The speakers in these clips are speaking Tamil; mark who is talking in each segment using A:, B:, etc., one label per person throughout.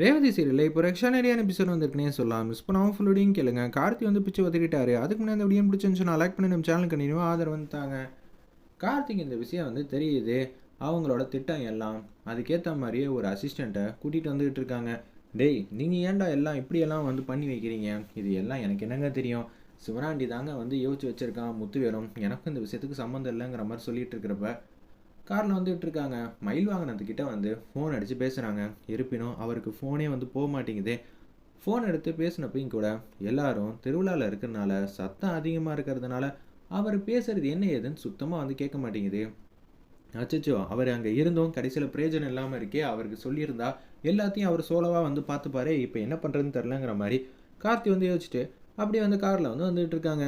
A: ரேவதி சீரியலில் இப்போ ரெக்ஷனரியான எபிசோட் வந்திருக்குனே சொல்லலாம். மிஸ் பண்ணாமல் ஃபுல்லோடையும் கேளுங்க. கார்த்தி வந்து பிச்சு ஒத்துக்கிட்டாரு அதுக்கு முன்னாடி அந்த வீடியோ பிடிச்சிருந்துச்சுன்னா லைக் பண்ணி நம்ம சேனல் கண்டினியூ ஆதரவு வந்துட்டாங்க கார்த்திக் இந்த விஷயம் வந்து தெரியுது. அவங்களோட திட்டம் எல்லாம். அதுக்கேற்ற மாதிரியே ஒரு அசிஸ்டண்ட்டை கூட்டிகிட்டு வந்துகிட்டு இருக்காங்க. டேய் நீங்கள் ஏன்டா எல்லாம் இப்படியெல்லாம் வந்து பண்ணி வைக்கிறீங்க? இது எல்லாம் எனக்கு என்னங்க தெரியும்? சிவராண்டி தாங்க வந்து யோசிச்சு வச்சுருக்கான் முத்துவேலும். எனக்கும் இந்த விஷயத்துக்கு சம்மந்தம் இல்லைங்கிற மாதிரி சொல்லிகிட்டு இருக்கிறப்ப காரில் வந்துட்டு இருக்காங்க மயில் வாங்கினதுக்கிட்ட வந்து ஃபோன் அடித்து பேசுகிறாங்க இருப்பினும் அவருக்கு ஃபோனே வந்து போக மாட்டேங்குது. ஃபோன் எடுத்து பேசினப்பையும் கூட எல்லாரும் திருவிழாவில் இருக்கிறனால சத்தம் அதிகமாக இருக்கிறதுனால அவர் பேசுறது என்ன ஏதுன்னு சுத்தமாக வந்து கேட்க மாட்டேங்குது. அச்சச்சோ அவர் அங்கே இருந்தும் கடைசியில் பிரயோஜனம் இல்லாமல் இருக்கே அவருக்கு சொல்லியிருந்தா எல்லாத்தையும் அவர் சோலவாக வந்து பார்த்துப்பாரு இப்போ என்ன பண்ணுறதுன்னு தெரிலங்கிற மாதிரி கார்த்தி வந்து யோசிச்சுட்டு அப்படியே வந்து காரில் வந்து வந்துட்டு இருக்காங்க.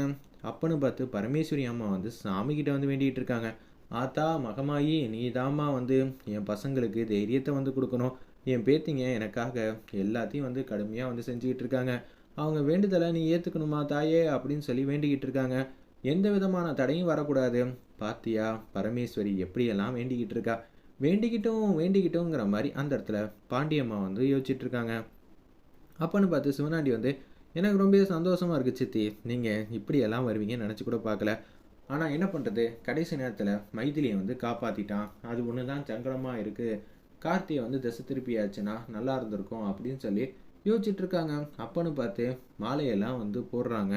A: அப்பன்னு பார்த்து பரமேஸ்வரி அம்மா வந்து சாமிக்கிட்ட வந்து வேண்டிகிட்டு இருக்காங்க. ஆத்தா மகமாயி நீ தாம்மா வந்து என் பசங்களுக்கு தைரியத்தை வந்து கொடுக்கணும். என் பேத்திங்க எனக்காக எல்லாத்தையும் வந்து கடுமையாக வந்து செஞ்சுக்கிட்டு இருக்காங்க. அவங்க வேண்டுதலை நீ ஏற்றுக்கணுமா தாயே அப்படின்னு சொல்லி வேண்டிக்கிட்டு இருக்காங்க. எந்த விதமான தடையும் வரக்கூடாது. பாத்தியா பரமேஸ்வரி எப்படியெல்லாம் வேண்டிக்கிட்டு இருக்கா? வேண்டிக்கிட்டும் வேண்டிக்கிட்டோங்கிற மாதிரி அந்த இடத்துல பாண்டியம்மா வந்து யோசிச்சுட்டு இருக்காங்க. அப்போன்னு பார்த்து சிவனாண்டி வந்து எனக்கு ரொம்ப சந்தோஷமாக இருக்குது சித்தி. நீங்கள் இப்படியெல்லாம் வருவீங்கன்னு நினச்சி கூட பார்க்கல. ஆனால் என்ன பண்ணுறது கடைசி நேரத்தில் மைதிலியை வந்து காப்பாற்றிட்டான் அது ஒன்று தான் சங்கடமாக இருக்குது கார்த்தியை வந்து திசை திருப்பியாச்சுன்னா நல்லா இருந்திருக்கும் அப்படின்னு சொல்லி யோசிச்சுட்ருக்காங்க. அப்பன்னு பார்த்து மாலையெல்லாம் வந்து போடுறாங்க.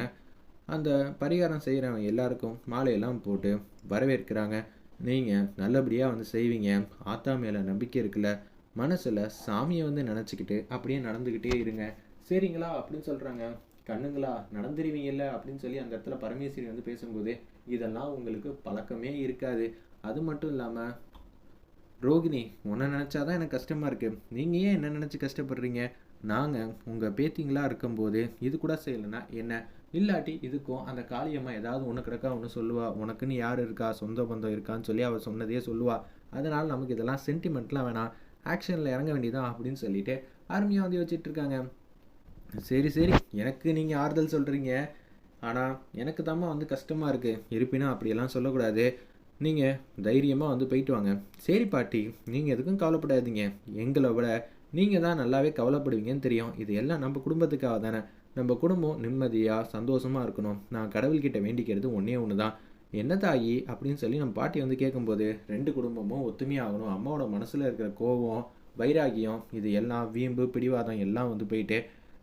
A: அந்த பரிகாரம் செய்கிறவங்க எல்லாருக்கும் மாலையெல்லாம் போட்டு வரவேற்கிறாங்க. நீங்கள் நல்லபடியாக வந்து செய்வீங்க. ஆத்தா மேலே நம்பிக்கை இருக்குல்ல. மனசில் சாமியை வந்து நினச்சிக்கிட்டு அப்படியே நடந்துக்கிட்டே இருங்க. சரிங்களா அப்படின்னு சொல்கிறாங்க கண்ணுங்களா நடந்துருவீங்கல்ல அப்படின்னு சொல்லி அந்த இடத்துல பரமேஸ்வரி வந்து பேசும்போது இதெல்லாம் உங்களுக்கு பழக்கமே இருக்காது. அது மட்டும் இல்லாமல் ரோகிணி உன்னை நினச்சாதான் எனக்கு கஷ்டமாக இருக்குது நீங்கள் ஏன் என்ன நினச்சி கஷ்டப்படுறீங்க? நாங்கள் உங்கள் பேத்திங்களா இருக்கும்போது இது கூட செய்யலைன்னா என்ன? இல்லாட்டி இதுக்கும் அந்த காளியம்மா ஏதாவது ஒன்று கிடக்கா ஒன்று சொல்லுவா. உனக்குன்னு யார் இருக்கா? சொந்த பந்தம் இருக்கான்னு சொல்லி அவள் சொன்னதையே சொல்லுவா. அதனால் நமக்கு இதெல்லாம் சென்டிமெண்ட்லாம் வேணாம். ஆக்ஷனில் இறங்க வேண்டியதான் அப்படின்னு சொல்லிட்டு அருமையாக வந்து வச்சுட்டு இருக்காங்க. சரி சரி. எனக்கு நீங்கள் ஆறுதல் சொல்கிறீங்க ஆனால் எனக்கு தாம்மா வந்து கஷ்டமாக இருக்குது இருப்பினா அப்படியெல்லாம் சொல்லக்கூடாது. நீங்கள் தைரியமாக வந்து போயிட்டு வாங்க. சரி பாட்டி. நீங்கள் எதுக்கும் கவலைப்படாதீங்க. எங்களை விட நீங்கள் தான் நல்லாவே கவலைப்படுவீங்கன்னு தெரியும். இது எல்லாம் நம்ம குடும்பத்துக்காக தானே. நம்ம குடும்பம் நிம்மதியாக சந்தோஷமாக இருக்கணும். நான் கடவுள்கிட்ட வேண்டிக்கிறது ஒன்றே ஒன்று தான் என்ன தாயி? அப்படின்னு சொல்லி நம்ம பாட்டி வந்து கேட்கும்போது ரெண்டு குடும்பமும் ஒத்துமையாகணும் அம்மாவோட மனசில் இருக்கிற கோபம் வைராகியம் இது எல்லாம் வீம்பு பிடிவாதம் எல்லாம் வந்து போயிட்டு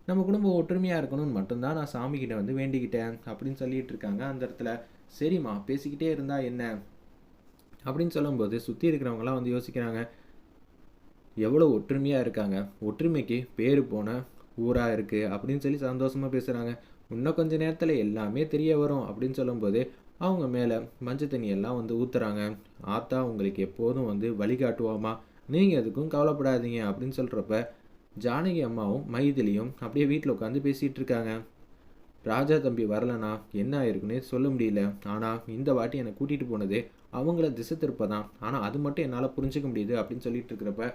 A: நம்ம குடும்பம் ஒற்றுமையாக இருக்கணும்னு மட்டும்தான் நான் சாமிக்கிட்ட வந்து வேண்டிக்கிட்டேன் அப்படின்னு சொல்லிட்டு இருக்காங்க. அந்த இடத்துல சரிம்மா பேசிக்கிட்டே இருந்தா என்ன? அப்படின்னு சொல்லும்போது சுற்றி இருக்கிறவங்களாம் வந்து யோசிக்கிறாங்க எவ்வளோ ஒற்றுமையாக இருக்காங்க. ஒற்றுமைக்கு பேர் போன ஊராக இருக்குது அப்படின்னு சொல்லி சந்தோஷமாக பேசுகிறாங்க இன்னும் கொஞ்ச நேரத்தில் எல்லாமே தெரிய வரும். அப்படின்னு சொல்லும்போது அவங்க மேலே மஞ்சள் தண்ணியெல்லாம் வந்து ஊற்றுறாங்க ஆத்தா உங்களுக்கு எப்போதும் வந்து வழிகாட்டுவோமா நீங்கள் எதுக்கும் கவலைப்படாதீங்க. அப்படின்னு சொல்கிறப்ப ஜானகி அம்மாவும் மைதிலியும் அப்படியே வீட்டில் உட்காந்து பேசிகிட்டு இருக்காங்க. ராஜா தம்பி வரலனா என்ன ஆயிருக்குன்னு சொல்ல முடியல. ஆனால் இந்த வாட்டி என்னை கூட்டிகிட்டு போனது அவங்கள திசை திருப்ப தான். ஆனால் அது மட்டும் என்னால் புரிஞ்சுக்க முடியுது அப்படின்னு சொல்லிட்டு இருக்கிறப்ப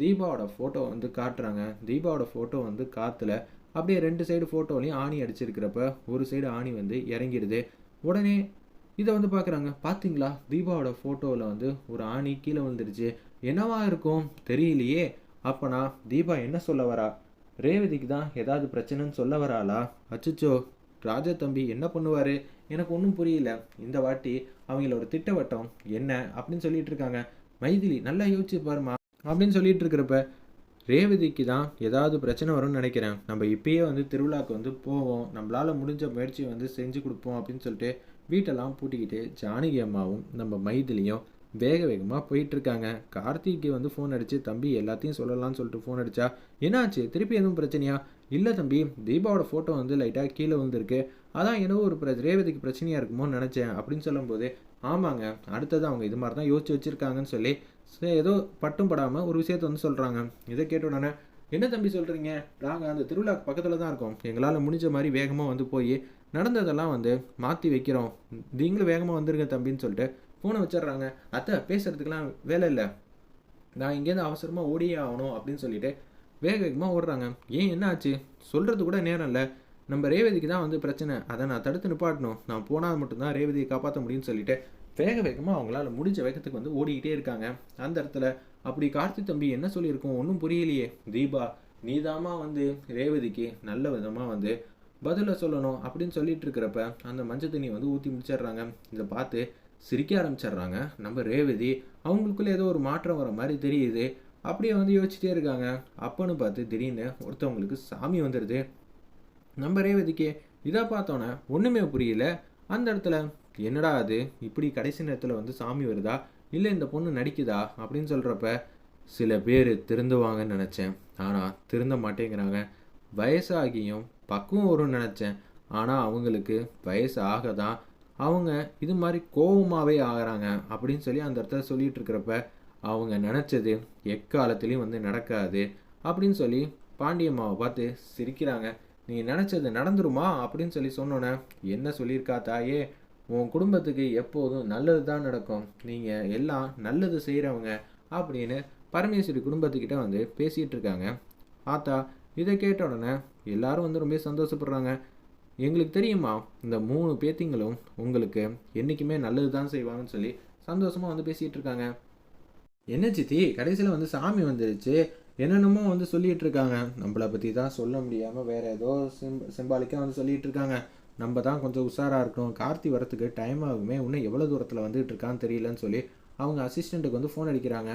A: தீபாவோட ஃபோட்டோ வந்து காட்டுறாங்க. தீபாவோட ஃபோட்டோ வந்து காற்றுல அப்படியே ரெண்டு சைடு ஃபோட்டோலையும் ஆணி அடிச்சிருக்கிறப்ப ஒரு சைடு ஆணி வந்து இறங்கிடுது. உடனே இதை வந்து பார்க்குறாங்க பார்த்தீங்களா தீபாவோட ஃபோட்டோவில் வந்து ஒரு ஆணி கீழே விழுந்துருச்சு. என்னவா இருக்கும்? தெரியலையே. அப்பனா தீபா என்ன சொல்ல வரா? ரேவதிக்கு தான் ஏதாவது பிரச்சனைன்னு சொல்ல வராளா? அச்சுச்சோ ராஜா தம்பி என்ன பண்ணுவார்? எனக்கு ஒன்றும் புரியல. இந்த வாட்டி அவங்களோட திட்டவட்டம். என்ன அப்படின்னு சொல்லிட்டு இருக்காங்க. மைதிலி நல்லா யோசிச்சு பாருமா அப்படின்னு சொல்லிட்டு இருக்கிறப்ப ரேவதிக்கு தான் ஏதாவது பிரச்சனை வரும்னு நினைக்கிறேன். நம்ம இப்பயே வந்து திருவிழாக்கு வந்து போவோம். நம்மளால் முடிஞ்ச முயற்சியை வந்து செஞ்சு கொடுப்போம் அப்படின்னு சொல்லிட்டு வீட்டெல்லாம் பூட்டிக்கிட்டு ஜானகி அம்மாவும் நம்ம மைதிலியும் வேக வேகமாக போயிட்டுருக்காங்க. கார்த்திக்கு வந்து ஃபோன் அடித்து தம்பி எல்லாத்தையும் சொல்லலாம்னு சொல்லிட்டு ஃபோன் அடித்தா என்னாச்சு? திருப்பி எதுவும் பிரச்சனையா? இல்லை தம்பி தீபாவோட ஃபோட்டோ வந்து லைட்டாக கீழே வந்துருக்கு அதான் என்னவோ ஒரு பிர ரேவதிக்கு பிரச்சனையாக இருக்குமோன்னு நினச்சேன் அப்படின்னு சொல்லும்போது ஆமாங்க அடுத்தது அவங்க இது மாதிரி தான் யோசிச்சு வச்சுருக்காங்கன்னு சொல்லி ஏதோ பட்டும் படாமல் ஒரு விஷயத்த வந்து சொல்கிறாங்க இதை கேட்ட உடனே என்ன தம்பி சொல்கிறீங்க நாங்கள் அந்த திருவிழாக்கு பக்கத்தில் தான் இருக்கோம். எங்களால் முடிஞ்ச மாதிரி வேகமாக வந்து போய் நடந்ததெல்லாம் வந்து மாற்றி வைக்கிறோம். நீங்களும் வேகமாக வந்துருங்க தம்பின்னு சொல்லிட்டு ஃபோனை வச்சிடுறாங்க. அத்தை பேசுகிறதுக்கெலாம் வேலை இல்லை. நான் இங்கேருந்து அவசரமாக ஓடியே ஆகணும் அப்படின்னு சொல்லிட்டு வேக வேகமாக ஓடுறாங்க. ஏன் என்ன ஆச்சு சொல்கிறது கூட நேரம் இல்லை. நம்ம ரேவதிக்கு தான் வந்து பிரச்சனை. அதை நான் தடுத்து நிப்பாட்டணும். நான் போனால் மட்டும்தான் ரேவதியை காப்பாற்ற முடியும்னு சொல்லிட்டு வேக வேகமாக அவங்களால முடிஞ்ச வேகத்துக்கு வந்து ஓடிக்கிட்டே இருக்காங்க. அந்த இடத்துல அப்படி கார்த்தி தம்பி என்ன சொல்லியிருக்கோம்? ஒன்றும் புரியலையே. தீபா நீதாம்மா வந்து ரேவதிக்கு நல்ல விதமாக வந்து பதிலை சொல்லணும் அப்படின்னு சொல்லிட்டு இருக்கிறப்ப அந்த மஞ்சள் தண்ணியை வந்து ஊற்றி முடிச்சிடுறாங்க. இதை பார்த்து சிரிக்க ஆரம்பிச்சிடுறாங்க. நம்ம ரேவதி அவங்களுக்குள்ளே ஏதோ ஒரு மாற்றம் வர மாதிரி தெரியுது. அப்படியே வந்து யோசிச்சுட்டே இருக்காங்க. அப்பன்னு பார்த்து திடீர்னு ஒருத்தவங்களுக்கு சாமி வந்துடுது. நம்ம ரேவதிக்கு இதை பார்த்தோன்னே ஒன்றுமே புரியல. அந்த இடத்துல என்னடா அது? இப்படி கடைசி நேரத்தில் வந்து சாமி வருதா? இல்லை இந்த பொண்ணு நடிக்குதா? அப்படின்னு சொல்கிறப்ப சில பேர் திருந்துவாங்கன்னு நினச்சேன். ஆனால் திருந்த மாட்டேங்கிறாங்க. வயசாகியும் பக்குவம் வரும்னு நினச்சேன். ஆனால் அவங்களுக்கு வயசு ஆக தான் அவங்க இது மாதிரி கோபமாகவே ஆகிறாங்க அப்படின்னு சொல்லி அந்த இடத்துல சொல்லிட்டு இருக்கிறப்ப அவங்க நினச்சது எக்காலத்துலேயும் வந்து நடக்காது அப்படின்னு சொல்லி பாண்டியம்மாவை பார்த்து சிரிக்கிறாங்க. நீ நினச்சது நடந்துருமா? அப்படின்னு சொல்லி சொன்னோன்னே என்ன சொல்லியிருக்கா தாயே? உன் குடும்பத்துக்கு எப்போதும் நல்லது தான் நடக்கும். நீங்கள் எல்லாம் நல்லது செய்கிறவங்க அப்படின்னு பரமேஸ்வரி குடும்பத்துக்கிட்ட வந்து பேசிகிட்டு இருக்காங்க. ஆத்தா இதை கேட்ட உடனே எல்லாரும் வந்து ரொம்ப சந்தோஷப்படுறாங்க. எங்களுக்கு தெரியுமா இந்த மூணு பேத்திங்களும் உங்களுக்கு என்றைக்குமே நல்லது தான் செய்வாங்கன்னு சொல்லி சந்தோஷமாக வந்து பேசிகிட்டு இருக்காங்க. என்ன சித்தி கடைசியில் வந்து சாமி வந்துருச்சு. என்னென்னமோ வந்து சொல்லிகிட்டு இருக்காங்க. நம்மளை பற்றி தான் சொல்ல முடியாமல் வேறு ஏதோ சிம் சிம்பாலிக்காக வந்து சொல்லிகிட்டு இருக்காங்க. நம்ம தான் கொஞ்சம் உஷாராக இருக்கணும். கார்த்தி வரத்துக்கு டைம் ஆகுமே. இன்னும் எவ்வளோ தூரத்தில் வந்துட்டு இருக்கான்னு தெரியலன்னு சொல்லி அவங்க அசிஸ்டண்ட்டுக்கு வந்து ஃபோன் அடிக்கிறாங்க.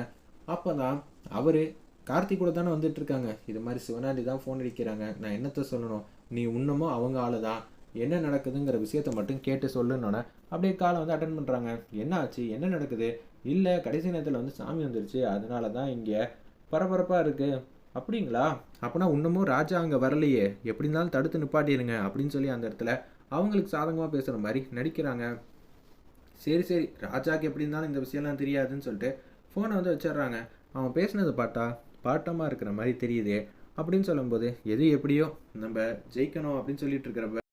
A: அப்போ தான் அவர் கார்த்தி கூட தானே வந்துட்டு இருக்காங்க. இது மாதிரி சிவனாண்டி தான் ஃபோன் அடிக்கிறாங்க. நான் என்னத்த சொல்லணும்? நீ இன்னமும் அவங்க ஆளு தான் என்ன நடக்குதுங்கிற விஷயத்த மட்டும் கேட்டு சொல்லுன்னொன்னே அப்படியே காலை வந்து அட்டன் பண்ணுறாங்க என்ன ஆச்சு? என்ன நடக்குது? இல்லை கடைசி நேரத்தில் வந்து சாமி வந்துருச்சு. அதனால தான் இங்கே பரபரப்பாக இருக்குது அப்படிங்களா? அப்போனா இன்னமும் ராஜா அங்கே வரலையே. எப்படி இருந்தாலும் தடுத்து நிப்பாட்டிடுங்க அப்படின்னு சொல்லி அந்த இடத்துல அவங்களுக்கு சாதகமாக பேசுகிற மாதிரி நடிக்கிறாங்க. சரி சரி. ராஜாக்கு எப்படி இருந்தாலும் இந்த விஷயம்லாம் தெரியாதுன்னு சொல்லிட்டு ஃபோனை வந்து வச்சிடுறாங்க. அவன் பேசுனது பாட்டா பாட்டமாக இருக்கிற மாதிரி தெரியுதே. அப்படின்னு சொல்லும்போது எது எப்படியோ நம்ம ஜெயிக்கணும் அப்படின்னு சொல்லிட்டு இருக்கிறப்ப